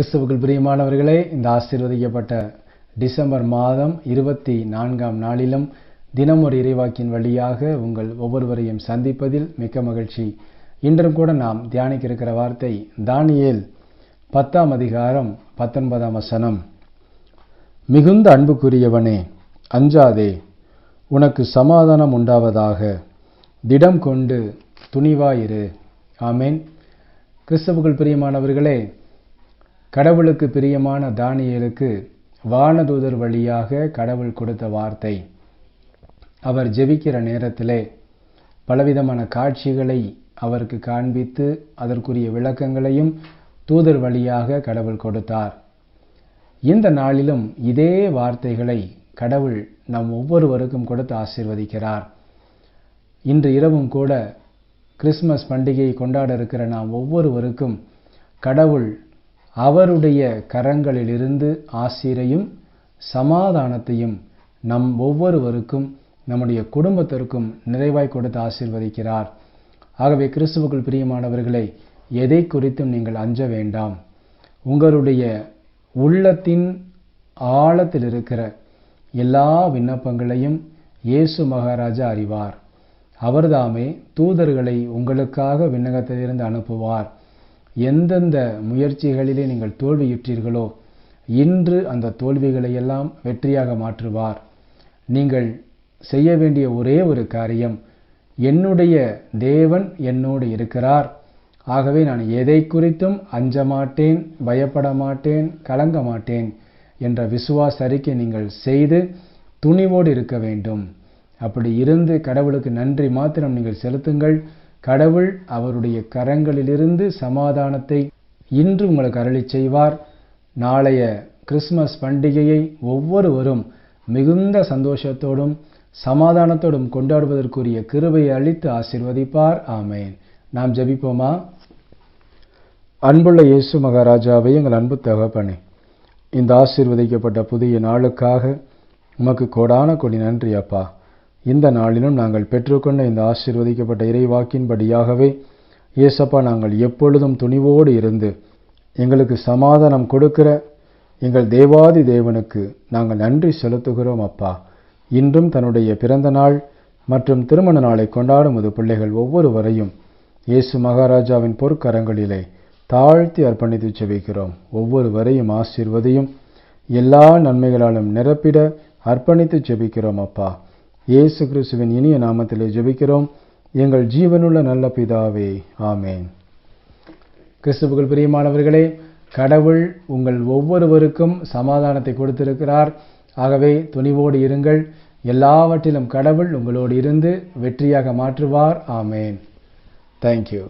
கிறிஸ்துவுக்குள் பிரியமானவர்களே இந்த ஆசீர்வதிக்கப்பட்ட டிசம்பர் மாதம் இருபத்தி நான்காம் நாளிலும் தினம் ஒரு இறைவாக்கின் வழியாக உங்கள் ஒவ்வொருவரையும் சந்திப்பதில் மிக்க மகிழ்ச்சி. இன்றும் கூட நாம் தியானிக்க இருக்கிற வார்த்தை தானியேல் பத்தாம் அதிகாரம் பத்தொன்பதாம் வசனம். மிகுந்த அன்புக்குரியவனே அஞ்சாதே உனக்கு சமாதானம் உண்டாவதாக. திடம் கொண்டு துணிவாயிரு. ஆமேன். கிறிஸ்தவுக்குள் பிரியமானவர்களே கடவுளுக்கு பிரியமான தானியலுக்கு வானதூதர் வழியாக கடவுள் கொடுத்த வார்த்தை. அவர் ஜெபிக்கிற நேரத்திலே பலவிதமான காட்சிகளை அவருக்கு காண்பித்து அதற்குரிய விளக்கங்களையும் தூதர் வழியாக கடவுள் கொடுத்தார். இந்த நாளிலும் இதே வார்த்தைகளை கடவுள் நம் ஒவ்வொருவருக்கும் கொடுத்து ஆசீர்வதிக்கிறார். இன்று இரவும் கூட கிறிஸ்மஸ் பண்டிகையை கொண்டாட இருக்கிற நாம் ஒவ்வொருவருக்கும் கடவுள் அவருடைய கரங்களிலிருந்து ஆசிரையும் சமாதானத்தையும் நம் ஒவ்வொருவருக்கும் நம்முடைய குடும்பத்திற்கும் நிறைவாய் கொடுத்து ஆசீர்வதிக்கிறார். ஆகவே கிறிஸ்துவுக்குள் பிரியமானவர்களை எதை குறித்தும் நீங்கள் அஞ்ச வேண்டாம். உங்களுடைய உள்ளத்தின் ஆழத்தில் இருக்கிற எல்லா விண்ணப்பங்களையும் இயேசு மகாராஜா அறிவார். அவர்தாமே தூதர்களை உங்களுக்காக விண்ணகத்திலிருந்து அனுப்புவார். எந்தெந்த முயற்சிகளிலே நீங்கள் தோல்வியுற்றீர்களோ இன்று அந்த தோல்விகளை எல்லாம் வெற்றியாக மாற்றுவார். நீங்கள் செய்ய வேண்டிய ஒரே ஒரு காரியம் என்னுடைய தேவன் என்னோடு இருக்கிறார். ஆகவே நான் எதை குறித்தும் அஞ்ச மாட்டேன் பயப்பட மாட்டேன் கலங்க மாட்டேன் என்ற விசுவாச அறிக்கை நீங்கள் செய்து துணிவோடு இருக்க வேண்டும். அப்படி இருந்து கடவுளுக்கு நன்றி மாத்திரம் நீங்கள் செலுத்துங்கள். கடவுள் அவருடைய கரங்களிலிருந்து சமாதானத்தை இன்று உங்களுக்கு அருளி செய்வார். நாளைய கிறிஸ்மஸ் பண்டிகையை ஒவ்வொருவரும் மிகுந்த சந்தோஷத்தோடும் சமாதானத்தோடும் கொண்டாடுவதற்குரிய கிருபையை அளித்து ஆசிர்வதிப்பார். ஆமேன். நாம் ஜபிப்போமா? அன்புள்ள இயேசு மகாராஜாவை எங்கள் அன்பு தகப்பனே இந்த ஆசீர்வதிக்கப்பட்ட புதிய நாளுக்காக உமக்கு கோடான கொடி நன்றி அப்பா. இந்த நாளிலும் நாங்கள் பெற்றுக்கொண்ட இந்த ஆசீர்வதிக்கப்பட்ட இறைவாக்கின்படியாகவே இயேசப்பா நாங்கள் எப்பொழுதும் துணிவோடு இருந்து எங்களுக்கு சமாதானம் கொடுக்கிற எங்கள் தேவாதி தேவனுக்கு நாங்கள் நன்றி செலுத்துகிறோம் அப்பா. இன்றும் தன்னுடைய பிறந்த நாள் மற்றும் திருமண நாளை கொண்டாடும் அது பிள்ளைகள் ஒவ்வொருவரையும் இயேசு மகாராஜாவின் பொற்கரங்களிலே தாழ்த்தி அர்ப்பணித்து செபிக்கிறோம். ஒவ்வொருவரையும் ஆசிர்வதையும் எல்லா நன்மைகளாலும் நிரப்பிட அர்ப்பணித்து செபிக்கிறோம் அப்பா. இயேசு கிறிஸ்துவின் இனிய நாமத்திலே ஜெபிக்கிறோம். எங்கள் ஜீவனுள்ள நல்ல பிதாவே ஆமேன். கிறிஸ்துவுக்குள் பிரியமானவர்களே கடவுள் உங்கள் ஒவ்வொருவருக்கும் சமாதானத்தை கொடுத்திருக்கிறார். ஆகவே துணிவோடு இருங்கள். எல்லாவற்றிலும் கடவுள் உங்களோடு இருந்து வெற்றியாக மாற்றுவார். ஆமேன். தேங்க்யூ